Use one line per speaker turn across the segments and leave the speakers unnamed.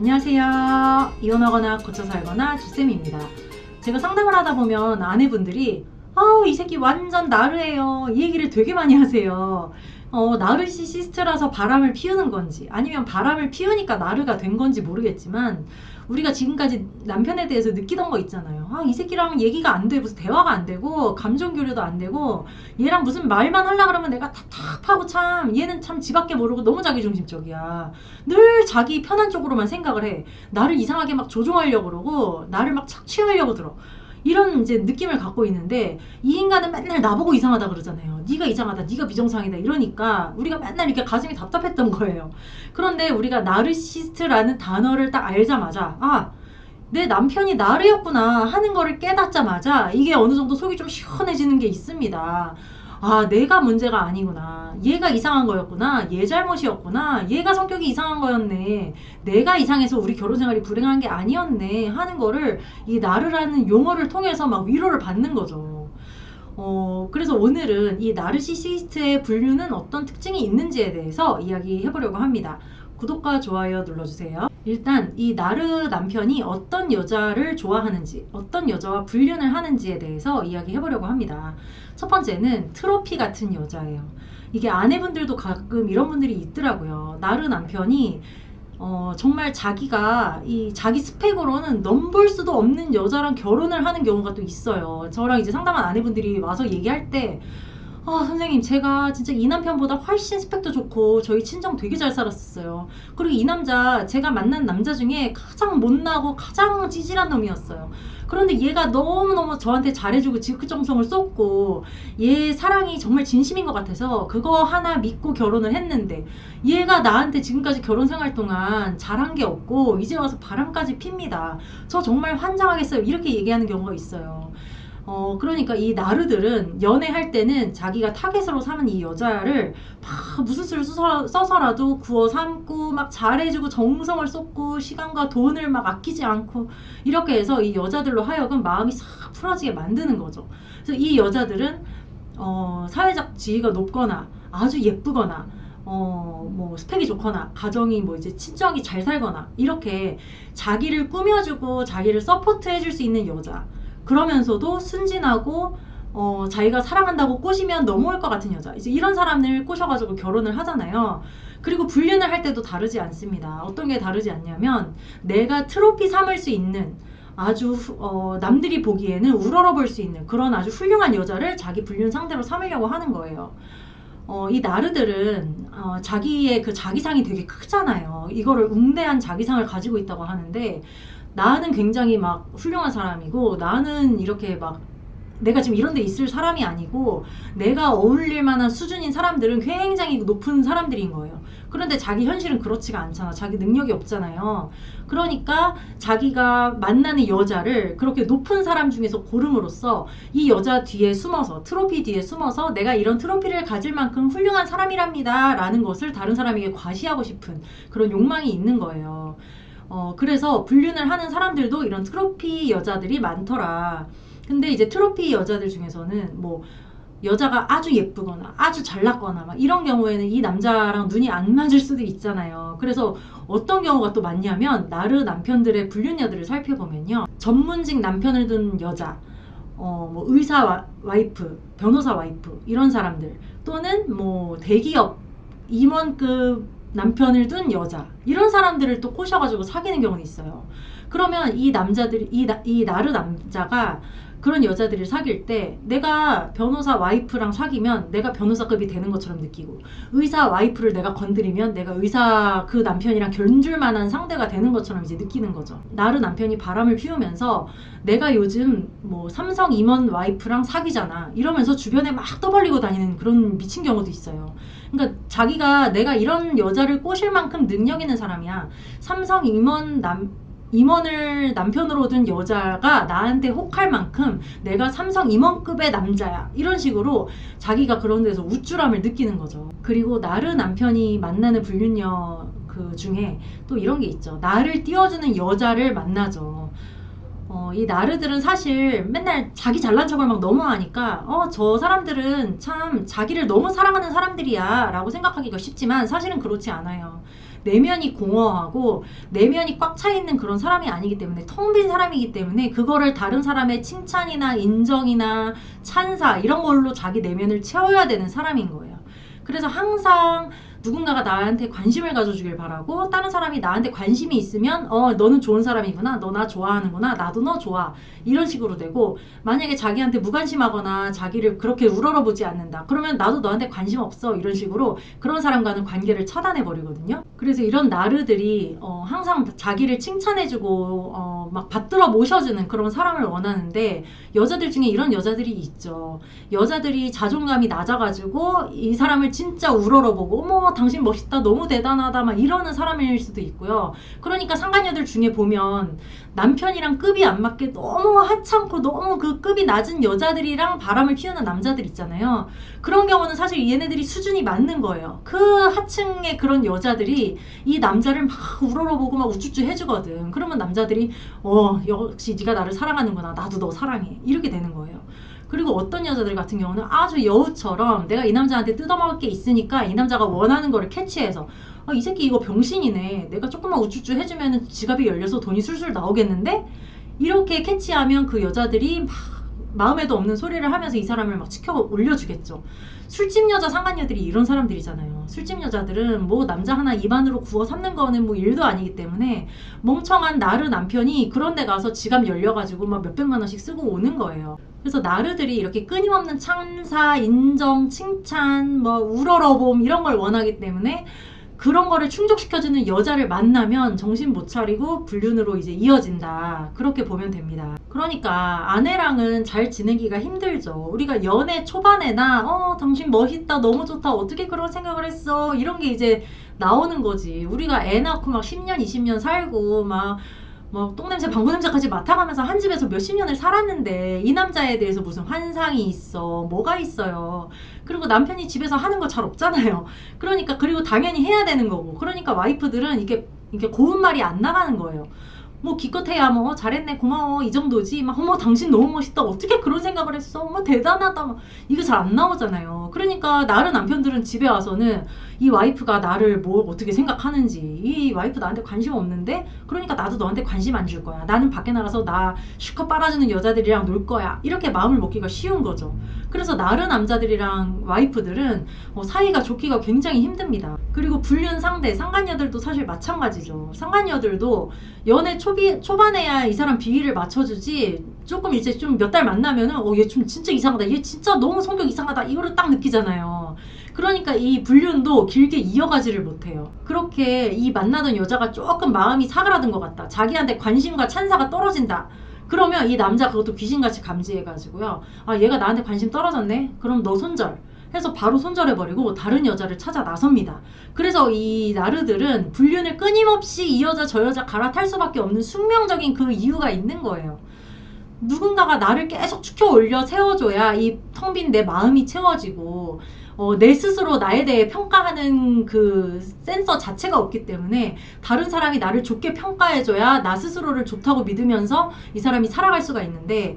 안녕하세요. 이혼하거나 고쳐 살거나 주쌤입니다. 제가 상담을 하다 보면 아내분들이 아우 이 새끼 완전 나르예요. 이 얘기를 되게 많이 하세요. 어, 나르시시스트라서 바람을 피우는 건지 아니면 바람을 피우니까 나르가 된 건지 모르겠지만 우리가 지금까지 남편에 대해서 느끼던 거 있잖아요. 아, 이 새끼랑 얘기가 안 돼. 무슨 대화가 안 되고 감정 교류도 안 되고 얘랑 무슨 말만 하려 그러면 내가 답답하고 참 얘는 참 지 밖에 모르고 너무 자기중심적이야. 늘 자기 편한 쪽으로만 생각을 해. 나를 이상하게 막 조종하려고 그러고 나를 막 착취하려고 들어. 이런 이제 느낌을 갖고 있는데 이 인간은 맨날 나보고 이상하다 그러잖아요. 네가 이상하다, 네가 비정상이다 이러니까 우리가 맨날 이렇게 가슴이 답답했던 거예요. 그런데 우리가 나르시스트라는 단어를 딱 알자마자 아, 내 남편이 나르였구나 하는 거를 깨닫자마자 이게 어느 정도 속이 좀 시원해지는 게 있습니다. 아, 내가 문제가 아니구나. 얘가 이상한 거였구나. 얘 잘못이었구나. 얘가 성격이 이상한 거였네. 내가 이상해서 우리 결혼 생활이 불행한 게 아니었네. 하는 거를 이 나르라는 용어를 통해서 막 위로를 받는 거죠. 어, 그래서 오늘은 이 나르시시스트의 분류는 어떤 특징이 있는지에 대해서 이야기해 보려고 합니다. 구독과 좋아요 눌러주세요. 일단 이 나르 남편이 어떤 여자를 좋아하는지, 어떤 여자와 불륜을 하는지에 대해서 이야기해 보려고 합니다. 첫 번째는 트로피 같은 여자예요. 이게 아내분들도 가끔 이런 분들이 있더라고요. 나르 남편이 어, 정말 자기가 이 자기 스펙으로는 넘볼 수도 없는 여자랑 결혼을 하는 경우가 또 있어요. 저랑 이제 상담한 아내분들이 와서 얘기할 때 아, 선생님, 제가 진짜 이 남편보다 훨씬 스펙도 좋고, 저희 친정 되게 잘 살았었어요. 그리고 이 남자, 제가 만난 남자 중에 가장 못나고 가장 찌질한 놈이었어요. 그런데 얘가 너무너무 저한테 잘해주고 지극정성을 쏟고, 얘 사랑이 정말 진심인 것 같아서, 그거 하나 믿고 결혼을 했는데, 얘가 나한테 지금까지 결혼 생활 동안 잘한 게 없고, 이제 와서 바람까지 핍니다. 저 정말 환장하겠어요. 이렇게 얘기하는 경우가 있어요. 어, 그러니까 이 나르들은 연애할 때는 자기가 타겟으로 삼은 이 여자를 막 무슨 수를 써서, 써서 라도 구워 삼고 막 잘해주고 정성을 쏟고 시간과 돈을 막 아끼지 않고 이렇게 해서 이 여자들로 하여금 마음이 싹 풀어지게 만드는 거죠. 그래서 이 여자들은 어, 사회적 지위가 높거나 아주 예쁘거나 어, 뭐, 스펙이 좋거나, 가정이 뭐 이제 친정이 잘 살거나, 이렇게 자기를 꾸며주고 자기를 서포트해줄 수 있는 여자. 그러면서도 순진하고 어, 자기가 사랑한다고 꼬시면 넘어올 것 같은 여자. 이제 이런 사람을 꼬셔가지고 결혼을 하잖아요. 그리고 불륜을 할 때도 다르지 않습니다. 어떤 게 다르지 않냐면 내가 트로피 삼을 수 있는 아주 후- 어, 남들이 보기에는 우러러 볼 수 있는 그런 아주 훌륭한 여자를 자기 불륜 상대로 삼으려고 하는 거예요. 어, 이 나르들은 어, 자기의 그 자기상이 되게 크잖아요. 이거를 웅대한 자기상을 가지고 있다고 하는데 나는 굉장히 막 훌륭한 사람이고 나는 이렇게 막 내가 지금 이런 데 있을 사람이 아니고 내가 어울릴 만한 수준인 사람들은 굉장히 높은 사람들인 거예요. 그런데 자기 현실은 그렇지가 않잖아. 자기 능력이 없잖아요. 그러니까 자기가 만나는 여자를 그렇게 높은 사람 중에서 고름으로써 이 여자 뒤에 숨어서 트로피 뒤에 숨어서 내가 이런 트로피를 가질 만큼 훌륭한 사람이랍니다. 라는 것을 다른 사람에게 과시하고 싶은 그런 욕망이 있는 거예요. 어, 그래서 불륜을 하는 사람들도 이런 트로피 여자들이 많더라. 근데 이제 트로피 여자들 중에서는 뭐 여자가 아주 예쁘거나 아주 잘났거나 막 이런 경우에는 이 남자랑 눈이 안 맞을 수도 있잖아요. 그래서 어떤 경우가 또 많냐면 나르 남편들의 불륜녀들을 살펴보면요. 전문직 남편을 둔 여자, 어, 뭐 의사 와, 와이프, 변호사 와이프 이런 사람들 또는 뭐 대기업 임원급 남편을 둔 여자 이런 사람들을 또 꼬셔가지고 사귀는 경우는 있어요. 그러면 이 남자들이 이, 나, 이 나르 남자가 그런 여자들을 사귈 때 내가 변호사 와이프랑 사귀면 내가 변호사급이 되는 것처럼 느끼고 의사 와이프를 내가 건드리면 내가 의사 그 남편이랑 견줄 만한 상대가 되는 것처럼 이제 느끼는 거죠. 나르 남편이 바람을 피우면서 내가 요즘 뭐 삼성 임원 와이프랑 사귀잖아 이러면서 주변에 막 떠벌리고 다니는 그런 미친 경우도 있어요. 그러니까 자기가 내가 이런 여자를 꼬실 만큼 능력 있는 사람이야. 삼성 임원 남 임원을 남편으로 둔 여자가 나한테 혹할 만큼 내가 삼성 임원급의 남자야. 이런 식으로 자기가 그런 데서 우쭐함을 느끼는 거죠. 그리고 나를 남편이 만나는 불륜녀 그 중에 또 이런 게 있죠. 나를 띄워주는 여자를 만나죠. 어, 이 나르들은 사실 맨날 자기 잘난 척을 막 너무 하니까, 어, 저 사람들은 참 자기를 너무 사랑하는 사람들이야 라고 생각하기가 쉽지만 사실은 그렇지 않아요. 내면이 공허하고 내면이 꽉 차 있는 그런 사람이 아니기 때문에 텅 빈 사람이기 때문에 그거를 다른 사람의 칭찬이나 인정이나 찬사 이런 걸로 자기 내면을 채워야 되는 사람인 거예요. 그래서 항상 누군가가 나한테 관심을 가져주길 바라고 다른 사람이 나한테 관심이 있으면 어 너는 좋은 사람이구나. 너 나 좋아하는구나. 나도 너 좋아. 이런 식으로 되고 만약에 자기한테 무관심하거나 자기를 그렇게 우러러보지 않는다. 그러면 나도 너한테 관심 없어. 이런 식으로 그런 사람과는 관계를 차단해 버리거든요. 그래서 이런 나르들이 어, 항상 자기를 칭찬해주고 어, 막 받들어 모셔주는 그런 사람을 원하는데 여자들 중에 이런 여자들이 있죠. 여자들이 자존감이 낮아가지고 이 사람을 진짜 우러러보고 어머 당신 멋있다 너무 대단하다 막 이러는 사람일 수도 있고요. 그러니까 상간녀들 중에 보면 남편이랑 급이 안 맞게 너무 하찮고 너무 그 급이 낮은 여자들이랑 바람을 피우는 남자들 있잖아요. 그런 경우는 사실 얘네들이 수준이 맞는 거예요. 그 하층의 그런 여자들이 이 남자를 막 우러러보고 막 우쭈쭈 해주거든. 그러면 남자들이 어 역시 네가 나를 사랑하는구나 나도 너 사랑해 이렇게 되는 거예요 그리고 어떤 여자들 같은 경우는 아주 여우처럼 내가 이 남자한테 뜯어먹을 게 있으니까 이 남자가 원하는 거를 캐치해서 아, 이 새끼 이거 병신이네. 내가 조금만 우쭈쭈 해주면 지갑이 열려서 돈이 술술 나오겠는데? 이렇게 캐치하면 그 여자들이 막 마음에도 없는 소리를 하면서 이 사람을 막 치켜 올려주겠죠. 술집 여자 상간녀들이 이런 사람들이잖아요. 술집 여자들은 뭐 남자 하나 입안으로 구워 삼는 거는 뭐 일도 아니기 때문에 멍청한 나르 남편이 그런 데 가서 지갑 열려가지고 막 몇백만 원씩 쓰고 오는 거예요. 그래서 나르들이 이렇게 끊임없는 참사, 인정, 칭찬, 뭐 우러러봄 이런 걸 원하기 때문에 그런 거를 충족시켜주는 여자를 만나면 정신 못 차리고 불륜으로 이제 이어진다. 그렇게 보면 됩니다. 그러니까 아내랑은 잘 지내기가 힘들죠. 우리가 연애 초반에나 어 당신 멋있다 너무 좋다 어떻게 그런 생각을 했어 이런 게 이제 나오는 거지. 우리가 애 낳고 막 10년 20년 살고 막 뭐 똥냄새 방구 냄새까지 맡아가면서 한 집에서 몇십 년을 살았는데 이 남자에 대해서 무슨 환상이 있어? 뭐가 있어요? 그리고 남편이 집에서 하는 거 잘 없잖아요. 그러니까 그리고 당연히 해야 되는 거고. 그러니까 와이프들은 이게 이게 고운 말이 안 나가는 거예요 뭐 기껏해야 뭐 어, 잘했네 고마워 이 정도지. 막 어머 당신 너무 멋있다. 어떻게 그런 생각을 했어? 어머 대단하다. 막 이거 잘안 나오잖아요. 그러니까 나른 남편들은 집에 와서는 이 와이프가 나를 뭐 어떻게 생각하는지 이 와이프 나한테 관심 없는데 그러니까 나도 너한테 관심 안 줄 거야. 나는 밖에 나가서 나 실컷 빨아주는 여자들이랑 놀 거야. 이렇게 마음을 먹기가 쉬운 거죠. 그래서 나른 남자들이랑 와이프들은 어, 사이가 좋기가 굉장히 힘듭니다. 그리고 불륜 상대 상간녀들도 사실 마찬가지죠. 상간녀들도 연애 초 비, 초반에야 이 사람 비위를 맞춰주지 조금 이제 좀 몇 달 만나면은 어얘 좀 진짜 이상하다. 얘 진짜 너무 성격 이상하다. 이거를 딱 느끼잖아요. 그러니까 이 불륜도 길게 이어가지를 못해요. 그렇게 이 만나던 여자가 조금 마음이 사그라든 것 같다. 자기한테 관심과 찬사가 떨어진다. 그러면 이 남자 그것도 귀신같이 감지해가지고요. 아 얘가 나한테 관심 떨어졌네? 그럼 너 손절 해서 바로 손절해버리고 다른 여자를 찾아 나섭니다. 그래서 이 나르들은 불륜을 끊임없이 이 여자 저 여자 갈아탈 수밖에 없는 숙명적인 그 이유가 있는 거예요. 누군가가 나를 계속 축혀 올려 세워줘야 이 텅 빈 내 마음이 채워지고 어, 내 스스로 나에 대해 평가하는 그 센서 자체가 없기 때문에 다른 사람이 나를 좋게 평가해줘야 나 스스로를 좋다고 믿으면서 이 사람이 살아갈 수가 있는데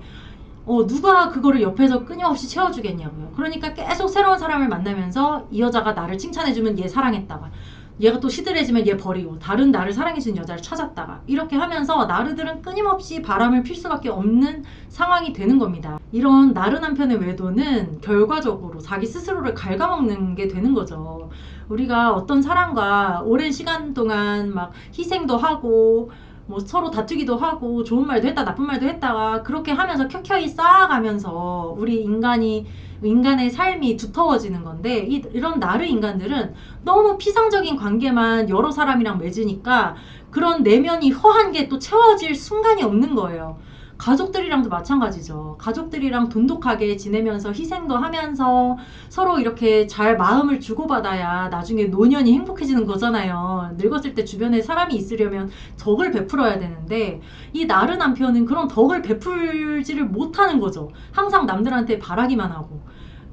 어, 누가 그거를 옆에서 끊임없이 채워주겠냐고요. 그러니까 계속 새로운 사람을 만나면서 이 여자가 나를 칭찬해주면 얘 사랑했다가 얘가 또 시들해지면 얘 버리고 다른 나를 사랑해주는 여자를 찾았다가 이렇게 하면서 나르들은 끊임없이 바람을 필 수밖에 없는 상황이 되는 겁니다. 이런 나르 남편의 외도는 결과적으로 자기 스스로를 갉아먹는 게 되는 거죠. 우리가 어떤 사람과 오랜 시간 동안 막 희생도 하고 뭐 서로 다투기도 하고 좋은 말도 했다 나쁜 말도 했다가 그렇게 하면서 켜켜이 쌓아가면서 우리 인간이 인간의 삶이 두터워지는 건데 이, 이런 나르 인간들은 너무 피상적인 관계만 여러 사람이랑 맺으니까 그런 내면이 허한 게 또 채워질 순간이 없는 거예요. 가족들이랑도 마찬가지죠. 가족들이랑 돈독하게 지내면서 희생도 하면서 서로 이렇게 잘 마음을 주고받아야 나중에 노년이 행복해지는 거잖아요. 늙었을 때 주변에 사람이 있으려면 덕을 베풀어야 되는데 이 나르 남편은 그런 덕을 베풀지를 못하는 거죠. 항상 남들한테 바라기만 하고.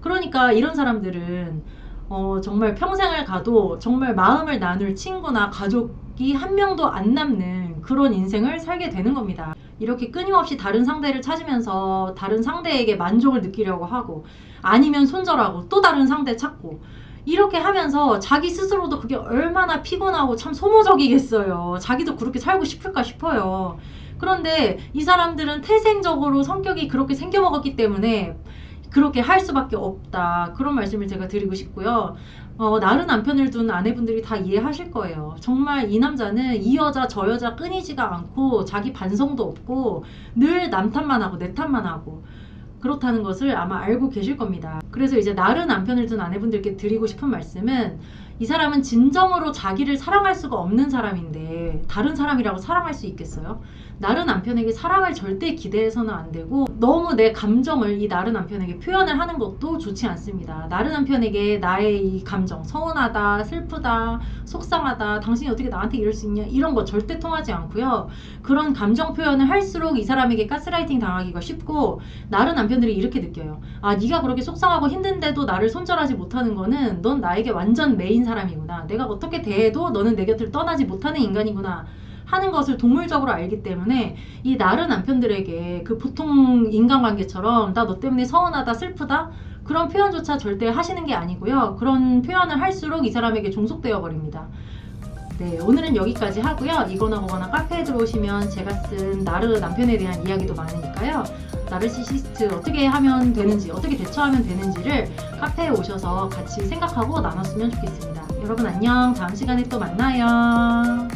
그러니까 이런 사람들은 어, 정말 평생을 가도 정말 마음을 나눌 친구나 가족이 한 명도 안 남는 그런 인생을 살게 되는 겁니다. 이렇게 끊임없이 다른 상대를 찾으면서 다른 상대에게 만족을 느끼려고 하고 아니면 손절하고 또 다른 상대 찾고 이렇게 하면서 자기 스스로도 그게 얼마나 피곤하고 참 소모적이겠어요. 자기도 그렇게 살고 싶을까 싶어요. 그런데 이 사람들은 태생적으로 성격이 그렇게 생겨먹었기 때문에 그렇게 할 수밖에 없다. 그런 말씀을 제가 드리고 싶고요. 어, 나른 남편을 둔 아내분들이 다 이해하실 거예요. 정말 이 남자는 이 여자 저 여자 끊이지가 않고 자기 반성도 없고 늘 남 탓만 하고 내 탓만 하고 그렇다는 것을 아마 알고 계실 겁니다. 그래서 이제 나른 남편을 둔 아내분들께 드리고 싶은 말씀은 이 사람은 진정으로 자기를 사랑할 수가 없는 사람인데 다른 사람이라고 사랑할 수 있겠어요? 나른 남편에게 사랑을 절대 기대해서는 안 되고 너무 내 감정을 이 나른 남편에게 표현을 하는 것도 좋지 않습니다. 나른 남편에게 나의 이 감정 서운하다, 슬프다, 속상하다, 당신이 어떻게 나한테 이럴 수 있냐 이런 거 절대 통하지 않고요. 그런 감정 표현을 할수록 이 사람에게 가스라이팅 당하기가 쉽고 나른 남편들이 이렇게 느껴요. 아, 네가 그렇게 속상하고 힘든데도 나를 손절하지 못하는 거는 넌 나에게 완전 메인 사람이구나. 내가 어떻게 대해도 너는 내 곁을 떠나지 못하는 인간이구나. 하는 것을 동물적으로 알기 때문에 이 나른 남편들에게 그 보통 인간관계처럼 나 너 때문에 서운하다, 슬프다 그런 표현조차 절대 하시는 게 아니고요. 그런 표현을 할수록 이 사람에게 종속되어 버립니다. 네, 오늘은 여기까지 하고요. 이거나 뭐거나 카페에 들어오시면 제가 쓴 나르 남편에 대한 이야기도 많으니까요. 나르시시스트 어떻게 하면 되는지, 어떻게 대처하면 되는지를 카페에 오셔서 같이 생각하고 나눴으면 좋겠습니다. 여러분 안녕. 다음 시간에 또 만나요.